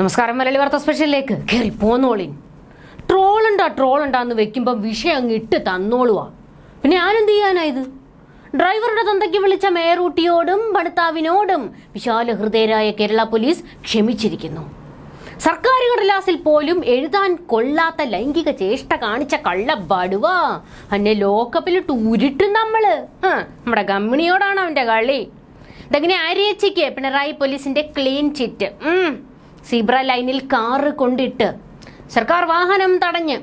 നമസ്കാരം മലയാളി വാർത്ത സ്പെഷ്യലിലേക്ക് കയറി പോന്നോളിൻ ട്രോളുണ്ടാ ട്രോളുണ്ടാന്ന് വെക്കുമ്പോൾ വിഷയം അങ്ങ് ഇട്ട് തന്നോളുവാ. പിന്നെ ഞാനെന്ത് ചെയ്യാനാ ഇത്? ഡ്രൈവറുടെ തന്തയ്ക്ക് വിളിച്ച മേറൂട്ടിയോടും ഭർത്താവിനോടും വിശാല ഹൃദയരായ കേരള പോലീസ് ക്ഷമിച്ചിരിക്കുന്നു. സർക്കാർ കടലാസിൽ പോലും എഴുതാൻ കൊള്ളാത്ത ലൈംഗിക ചേഷ്ട കാണിച്ച കള്ള ബടുവ അന്നെ ലോക്കപ്പിലിട്ട് ഉരുട്ടും നമ്മൾ. നമ്മുടെ ഗമ്മിണിയോടാണ് അവന്റെ കളി. ഇതങ്ങനെ ആര്യേച്ചിക്ക് പിണറായി പോലീസിന്റെ ക്ലീൻ ചിറ്റ്. സീബ്ര ലൈനിൽ കാറ് കൊണ്ടിട്ട് സർക്കാർ വാഹനം തടഞ്ഞ്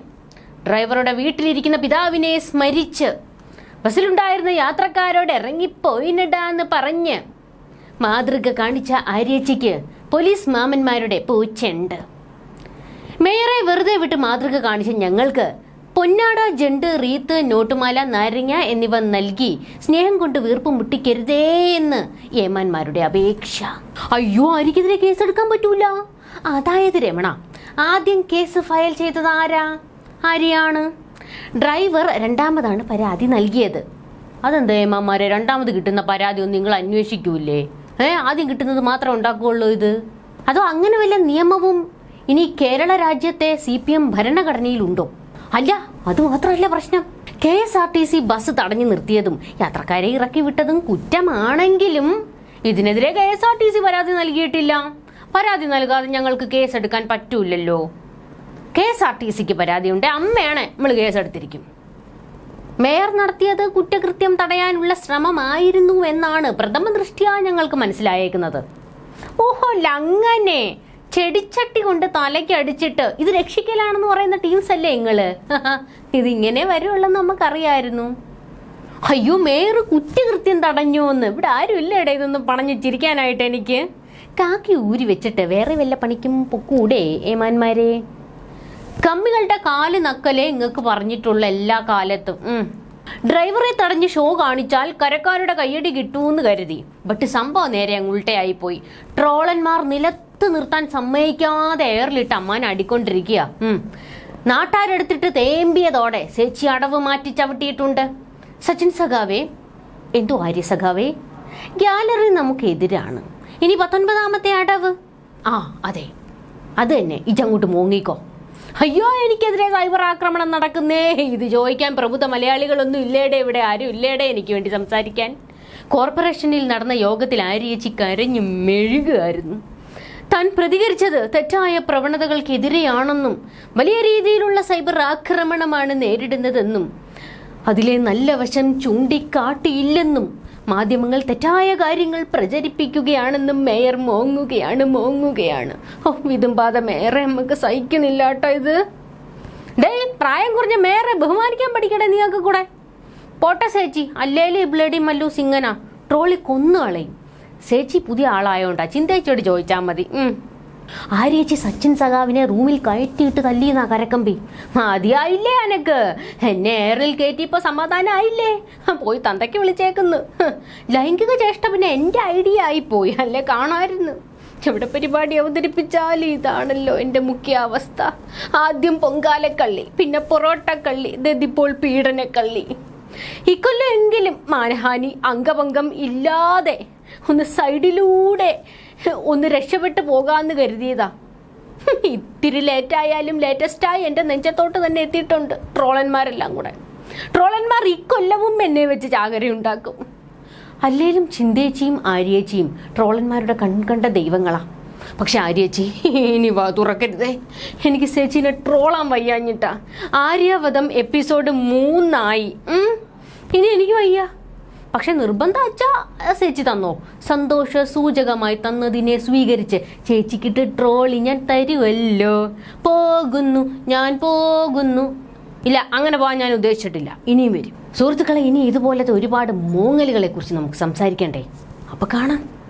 ഡ്രൈവറുടെ വീട്ടിലിരിക്കുന്ന പിതാവിനെ സ്മരിച്ച് ബസ്സിലുണ്ടായിരുന്ന യാത്രക്കാരോട് ഇറങ്ങിപ്പോയിനിടാന്ന് പറഞ്ഞ് മാതൃക കാണിച്ച ആര്യേച്ചിക്ക് പോലീസ് മാമന്മാരുടെ പൂച്ചുണ്ട് മേയറെ വെറുതെ വിട്ട് മാതൃക കാണിച്ച ഞങ്ങൾക്ക് പൊന്നാട ജണ്ട് റീത്ത് നോട്ടുമാല നാരങ്ങ എന്നിവ നൽകി സ്നേഹം കൊണ്ട് വീർപ്പ് മുട്ടിക്കരുതേ എന്ന് ഏമാന്മാരുടെ അപേക്ഷ. അയ്യോ ആരിക്കെതിരെ കേസെടുക്കാൻ പറ്റൂല. അതായത് രമണ ആദ്യം കേസ് ഫയൽ ചെയ്തത് ആരാ? ആരെയാണ്? ഡ്രൈവർ രണ്ടാമതാണ് പരാതി നൽകിയത്. അതെന്താ ഏമാമാരെ രണ്ടാമത് കിട്ടുന്ന പരാതി ഒന്നും നിങ്ങൾ അന്വേഷിക്കൂലേ ഏ ആദ്യം കിട്ടുന്നത് മാത്രം ഉണ്ടാക്കുകയുള്ളൂ ഇത്. അതോ അങ്ങനെ വല്ല നിയമവും ഇനി കേരള രാജ്യത്തെ സി പി എം ഭരണഘടനയിലുണ്ടോ? അല്ല അത് മാത്രമല്ല പ്രശ്നം. K S R T C bus തടഞ്ഞു നിർത്തിയതും യാത്രക്കാരെ ഇറക്കി വിട്ടതും കുറ്റമാണെങ്കിലും ഇതിനെതിരെ K S R T C പരാതി നൽകിയിട്ടില്ല. പരാതി നൽകാതെ ഞങ്ങൾക്ക് കേസെടുക്കാൻ പറ്റൂലല്ലോ കെ എസ് ആർ ടി സിക്ക് പരാതിയുണ്ട്. അമ്മയാണ് നമ്മൾ കേസെടുത്തിരിക്കും. മേയർ നടത്തിയത് കുറ്റകൃത്യം തടയാനുള്ള ശ്രമമായിരുന്നു എന്നാണ് പ്രഥമ ദൃഷ്ടിയാ ഞങ്ങൾക്ക് മനസ്സിലായേക്കുന്നത്. ഓഹോ ലങ്ങനെ. ചെടിച്ചട്ടി കൊണ്ട് തലയ്ക്ക് അടിച്ചിട്ട് ഇത് രക്ഷിക്കലാണെന്ന് പറയുന്ന ടീംസ് അല്ലേ നിങ്ങൾ ഇതിങ്ങനെ വരുള്ളെന്ന് നമുക്കറിയായിരുന്നു. അയ്യോ മേയർ കുറ്റകൃത്യം തടഞ്ഞു എന്ന് ഇവിടെ ആരും ഇല്ല ഇടയിൽ ഇതൊന്നും പണഞ്ഞു ചിരിക്കാനായിട്ട് എനിക്ക്? കാക്കി ഊരി വെച്ചിട്ട് വേറെ വല്ല പണിക്കും പൊക്കൂടെ ഏമാന്മാരെ? കമ്മികളുടെ കാൽ നക്കലേ ഇങ്ങക്ക് പറഞ്ഞിട്ടുള്ള എല്ലാ കാലത്തും. ഡ്രൈവറെ തടഞ്ഞ് ഷോ കാണിച്ചാൽ കരക്കാരുടെ കയ്യടി കിട്ടൂന്ന് കരുതി. ബട്ട് സംഭവം നേരെ അങ്ങ് ഉൾട്ടയായിപ്പോയി. ട്രോളന്മാർ നിലത്ത് നിർത്താൻ സമ്മതിക്കാതെ എയറിലിട്ട് അമ്മാൻ അടിക്കൊണ്ടിരിക്കുക. നാട്ടാരെടുത്തിട്ട് തേമ്പിയതോടെ ചേച്ചി അടവ് മാറ്റി ചവിട്ടിയിട്ടുണ്ട്. സച്ചിൻ സഖാവേ എന്തോ ആര്യ സഖാവേ? ഗ്യാലറി നമുക്ക് എതിരാണ്. ഇനി പത്തൊൻപതാമത്തെ അടവ്. ആ അതെ. അത് തന്നെ. ഇജങ്ങോട്ട് മൂങ്ങിക്കോ. അയ്യോ എനിക്കെതിരെ സൈബർ ആക്രമണം നടക്കുന്നേ. ഇത് ചോദിക്കാൻ പ്രബുദ്ധ മലയാളികളൊന്നും ഇല്ലേടെ ഇവിടെ? ആരും ഇല്ലേടെ എനിക്ക് വേണ്ടി സംസാരിക്കാൻ? കോർപ്പറേഷനിൽ നടന്ന യോഗത്തിൽ ആര്യച്ചി കരഞ്ഞു മെഴുകുമായിരുന്നു താൻ പ്രതികരിച്ചത് തെറ്റായ പ്രവണതകൾക്കെതിരെയാണെന്നും വലിയ രീതിയിലുള്ള സൈബർ ആക്രമണമാണ് നേരിടുന്നതെന്നും അതിലെ നല്ല വശം ചൂണ്ടിക്കാട്ടിയില്ലെന്നും മാധ്യമങ്ങൾ തെറ്റായ കാര്യങ്ങൾ പ്രചരിപ്പിക്കുകയാണെന്നും മേയർ മോങ്ങുകയാണ് മോങ്ങുകയാണ്. ഓ വിതുമ്പാത മേയറെ നമുക്ക് സഹിക്കുന്നില്ല കേട്ടോ ഇത്. ഡേ പ്രായം കുറഞ്ഞ മേയറെ ബഹുമാനിക്കാൻ പഠിക്കട്ടെ നിങ്ങൾക്ക് കൂടെ. പോട്ടെ സേച്ചി അല്ലേലേ ബ്ലഡി മല്ലു സിംഗന. ട്രോളി കൊന്നു കളയും. സേച്ചി പുതിയ ആളായോണ്ടാ ചിന്തയിച്ചോട് ചോദിച്ചാൽ മതി. ആര്യേച്ചി സച്ചിൻ സഖാവിനെ റൂമിൽ കയറ്റിയിട്ട് തല്ലിയെന്നാ കരക്കമ്പി. മതിയായില്ലേ അനക്ക്? എന്നെ എയറിൽ കയറ്റിയപ്പോ സമാധാനമായില്ലേ പോയി തന്തയ്ക്ക് വിളിച്ചേക്കുന്നു. ലൈംഗിക ചേഷ്ട പിന്നെ എന്റെ ഐഡിയ ആയി പോയി അല്ലേ കാണായിരുന്നു? ഇവിടെ പരിപാടി അവതരിപ്പിച്ചാൽ ഇതാണല്ലോ എന്റെ മുഖ്യ അവസ്ഥ ആദ്യം പൊങ്കാലക്കള്ളി പിന്നെ പൊറോട്ടക്കള്ളി ഇതിപ്പോൾ പീഡനക്കള്ളി. ഇക്കൊല്ലം എങ്കിലും മാനഹാനി അംഗഭംഗം ഇല്ലാതെ ഒന്ന് സൈഡിലൂടെ ഒന്ന് രക്ഷപ്പെട്ടു പോകാന്ന് കരുതിയതാ. ഇത്തിരി ലേറ്റായാലും ലേറ്റസ്റ്റായി എന്റെ നെഞ്ചത്തോട്ട് തന്നെ എത്തിയിട്ടുണ്ട് ട്രോളന്മാരെല്ലാം കൂടെ. ട്രോളന്മാർ ഇക്കൊല്ലവും എന്നെ വെച്ച് ചാകരയുണ്ടാക്കും അല്ലേലും ചിന്തേച്ചിയും ആര്യേച്ചിയും ട്രോളന്മാരുടെ കൺകണ്ട ദൈവങ്ങളാ. പക്ഷെ ആര്യേച്ചി ഇനി വാ തുറക്കരുതേ. എനിക്ക് ചേച്ചീനെ ട്രോളാൻ വയ്യാഞ്ഞിട്ടാ. ആര്യവധം എപ്പിസോഡ് മൂന്നായി. ഇനി എനിക്ക് വയ്യ. പക്ഷെ നിർബന്ധം അച്ഛാ ചേച്ചി തന്നോ? സന്തോഷ സൂചകമായി തന്നതിനെ സ്വീകരിച്ച് ചേച്ചിക്കിട്ട് ട്രോളി ഞാൻ തരുമല്ലോ പോകുന്നു ഞാൻ പോകുന്നു. ഇല്ല അങ്ങനെ പോകാൻ ഞാൻ ഉദ്ദേശിച്ചിട്ടില്ല. ഇനിയും വരും. സുഹൃത്തുക്കളെ ഇനി ഇതുപോലത്തെ ഒരുപാട് മൂങ്ങലുകളെ കുറിച്ച് നമുക്ക് സംസാരിക്കണ്ടേ? അപ്പൊ കാണാം.